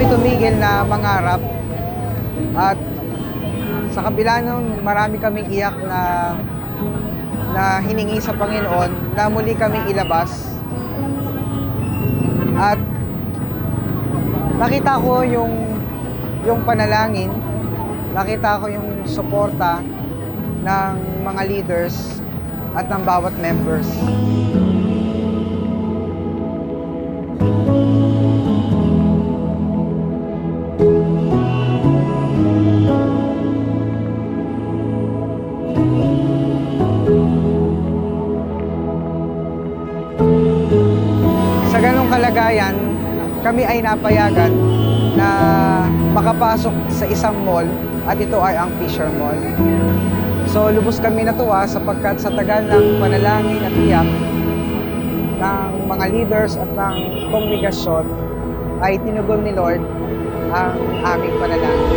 tumigil na mangarap at sa kabila nun, marami kaming iyak na na hiningi sa Panginoon na muli kaming ilabas. At nakita ko yung yung panalangin, nakita ko yung suporta ng mga leaders at ng bawat members. Kami ay napayagan na makapasok sa isang mall at ito ay ang Fisher Mall. So lubos kami natuwa sapagkat sa tagal ng panalangin at iyak ng mga leaders at ng kongregasyon ay tinugon ni Lord ang aming panalangin.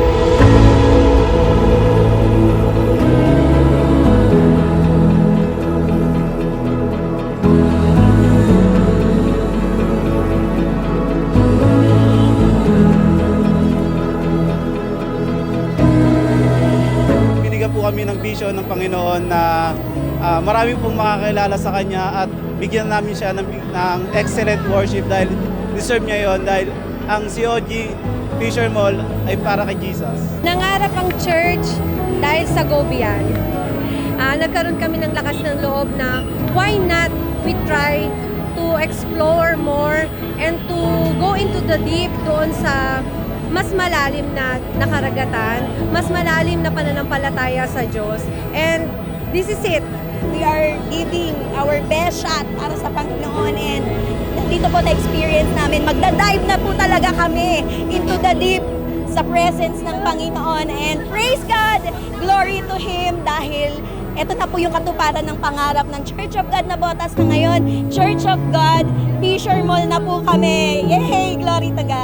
Kami ng vision ng Panginoon na ah, marami pong makakilala sa Kanya at bigyan namin siya ng, ng excellent worship dahil deserve niya yon dahil ang COG Fisher Mall ay para kay Jesus. Nangarap ang church dahil sa Gobian. Ah, nagkaroon kami ng lakas ng loob na why not we try to explore more and to go into the deep doon sa mas malalim na nakaragatan, mas malalim na pananampalataya sa Diyos. And this is it. we are giving our best shot para sa Panginoon and nandito po na-experience namin. Magda-dive na po talaga kami into the deep sa presence ng Panginoon and praise God! Glory to Him dahil ito na po yung katuparan ng pangarap ng Church of God na botas na ngayon. Church of God, Fisher Mall na po kami. Yay! Glory to God!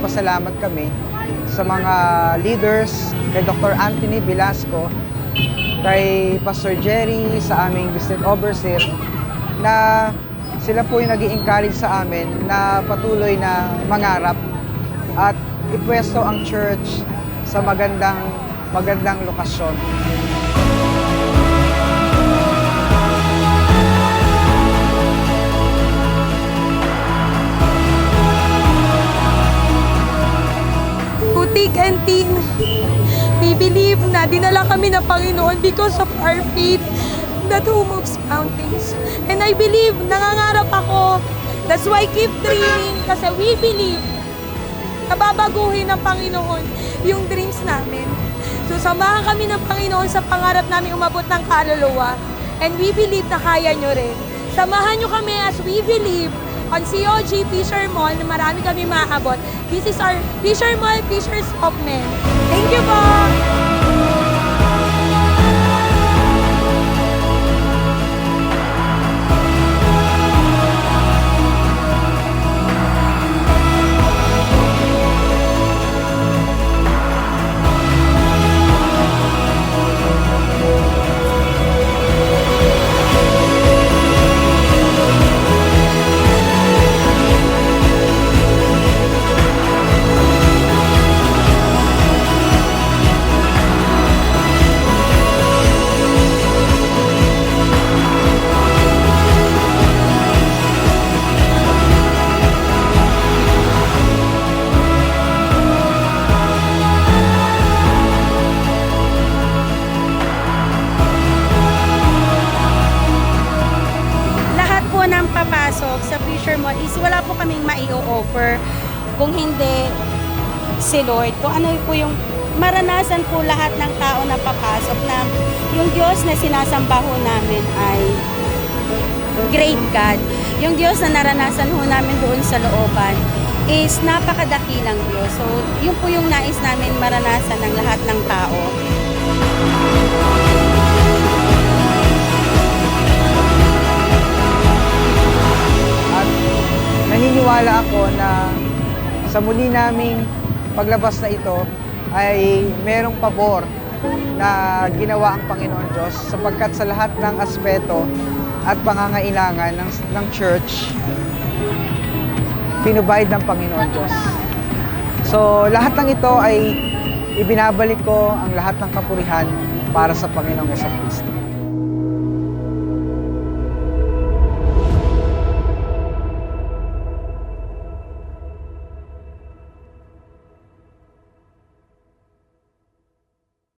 Papasalamat kami sa mga leaders, kay Dr. Anthony Velasco, kay Pastor Jerry, sa aming district overseer, na sila po yung nag encourage sa amin na patuloy na mangarap at ipwesto ang church sa magandang magandang lokasyon. Putik and Tin, we believe na dinala kami ng Panginoon because of our faith that who moves mountains. And I believe, nangangarap ako. That's why I keep dreaming kasi we believe na babaguhin ng Panginoon yung dreams namin. So samahan kami ng Panginoon sa pangarap namin umabot ng kaluluwa. And we believe na kaya nyo rin. Samahan nyo kami as we believe on COG Fisher Mall na marami kami maaabot. This is our Fisher Mall Fishers of. Thank you po! Wala po kaming mai-offer kung hindi si Lord. Kung ano po yung maranasan po lahat ng tao na papasok na yung Diyos na sinasamba ho namin ay great God. Yung Diyos na naranasan ho namin doon sa looban is napakadakilang Diyos. So, yun po yung nais namin maranasan ng lahat ng tao. Na sa muli naming paglabas na ito ay merong pabor na ginawa ang Panginoon Diyos sapagkat sa lahat ng aspeto at pangangailangan ng, ng church, pinubayad ng Panginoon Diyos. So, lahat ng ito ay ibinabalik ko ang lahat ng kapurihan para sa Panginoong Kristo.